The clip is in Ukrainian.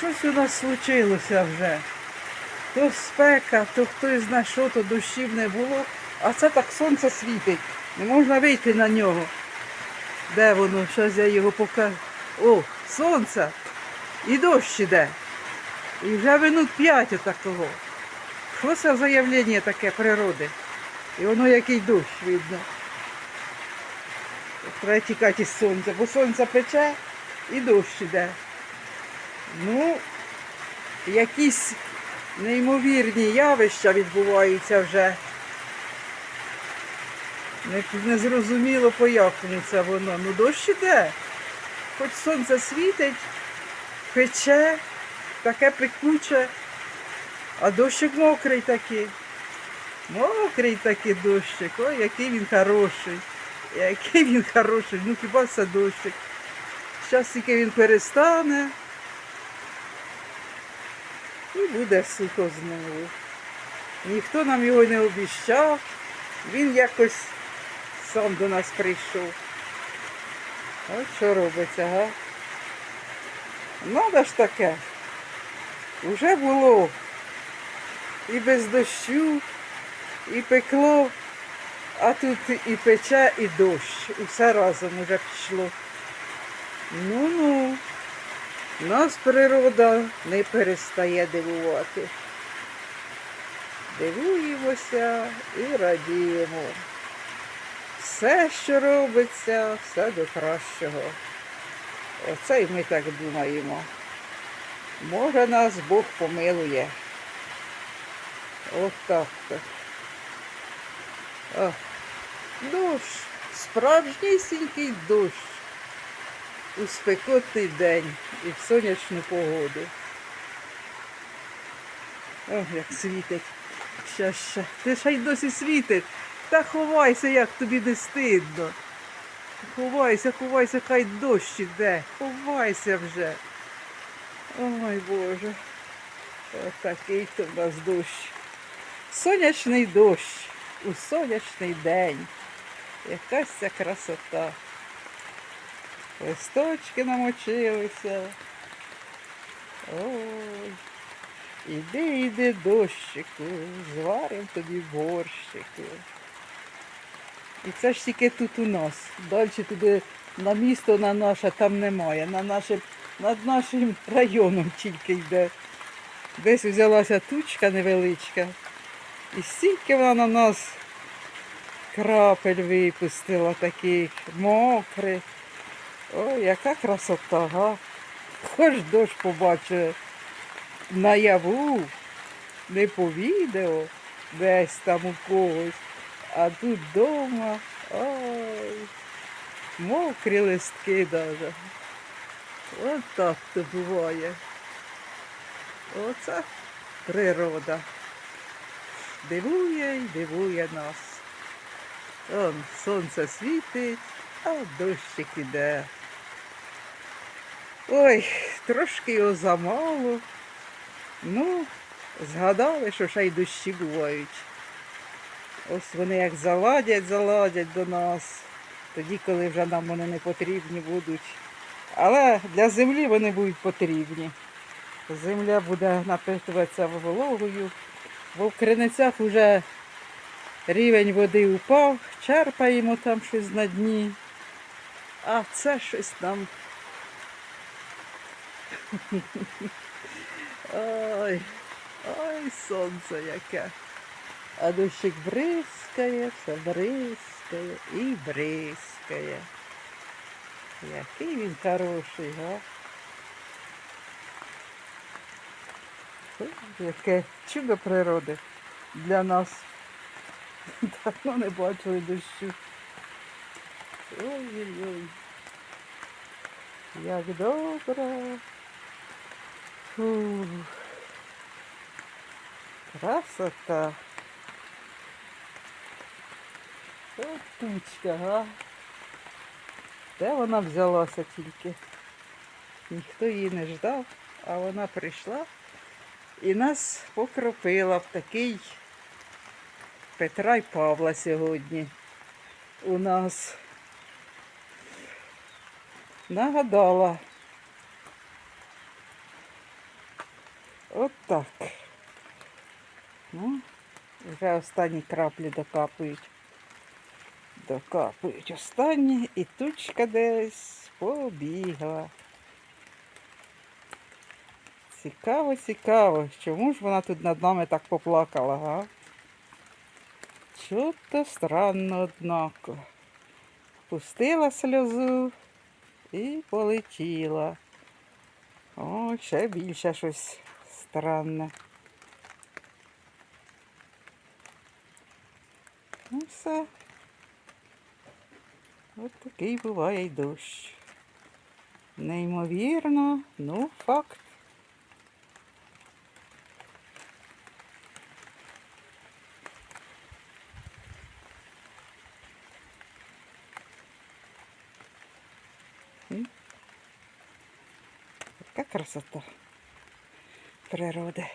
щось у нас случилося вже. То спека, то хтось зна що, то дощів не було. А це так сонце світить. Не можна вийти на нього. Де воно? Щось я його покажу. О, сонце. І дощ іде. І вже минут п'ять отакого. Що це за явлення таке природи? І воно який дощ видно. Треба тікати з сонця, бо сонце пече і дощ іде. Ну, якісь неймовірні явища відбуваються вже. Не, не пояснюється воно. Ну дощ іде. Хоч сонце світить, пече, таке пекуче, а дощик мокрий такий. Мокрий такий дощик. Ой, який він хороший. Який він хороший. Ну хіба це дощик. Зараз тільки він перестане. І буде сухо знову. Ніхто нам його не обіщав. Він якось сам до нас прийшов. От що робиться, га? Надо ж таке. Уже було і без дощу, і пекло, а тут і пече, і дощ. Усе разом уже пішло. Ну-ну. Нас природа не перестає дивувати. Дивуємося і радіємо. Все, що робиться, все до кращого. Оце й ми так думаємо. Може нас Бог помилує. От так. О, дощ, справжнісінький дощ у спекотний день і в сонячну погоду. О, як світить. Ща, ща. Ти ще й досі світить. Та ховайся, як тобі не стидно. Ховайся, ховайся, хай дощ іде. Ховайся вже. Ой Боже. Отакий то в нас дощ. Сонячний дощ у сонячний день. Якась ця красота. Листочки намочилися. Ой. Іди, іди, дощику, зварим тобі борщику. І це ж тільки тут у нас. Далі туди на місто на наше там немає. На наше, над нашим районом тільки йде. Десь взялася тучка невеличка. І стільки вона на нас крапель випустила таких мокрих. Ой, яка красота, га. Хоч дощ побачив наяву, не по відео, десь там у когось, а тут вдома, ой, мокрі листки даже. От так то буває. Оце природа. Дивує і дивує нас. Он сонце світить, а дощик іде. Ой, трошки його замало. Ну, згадали, що ще й дощі бувають. Ось вони як заладять, заладять до нас, тоді, коли вже нам вони не потрібні будуть. Але для землі вони будуть потрібні. Земля буде напитуватися вологою, бо в криницях вже рівень води упав, черпаємо там щось на дні. А це щось там. Ой, ой, сонце яке. А дощик бризкає, все бризкає і бризкає. Який він хороший, га? Яке чудо природи для нас. Давно не бачили дощу. Ой-ой-ой. Як добре. Фух. Красота. От тучка, га. Де вона взялася тільки? Ніхто її не ждав, а вона прийшла і нас покропила в такий Петра й Павла сьогодні у нас. Нагадала От так. Ну, вже останні краплі докапують. Докапують останні і тучка десь побігла. Цікаво, цікаво, чому ж вона тут над нами так поплакала, га? Чого-то странно, однако. Пустила сльозу і полетіла. О, ще більше щось странне. Ну все. От такий буває й дощ. Неймовірно, ну факт. Така красота природи.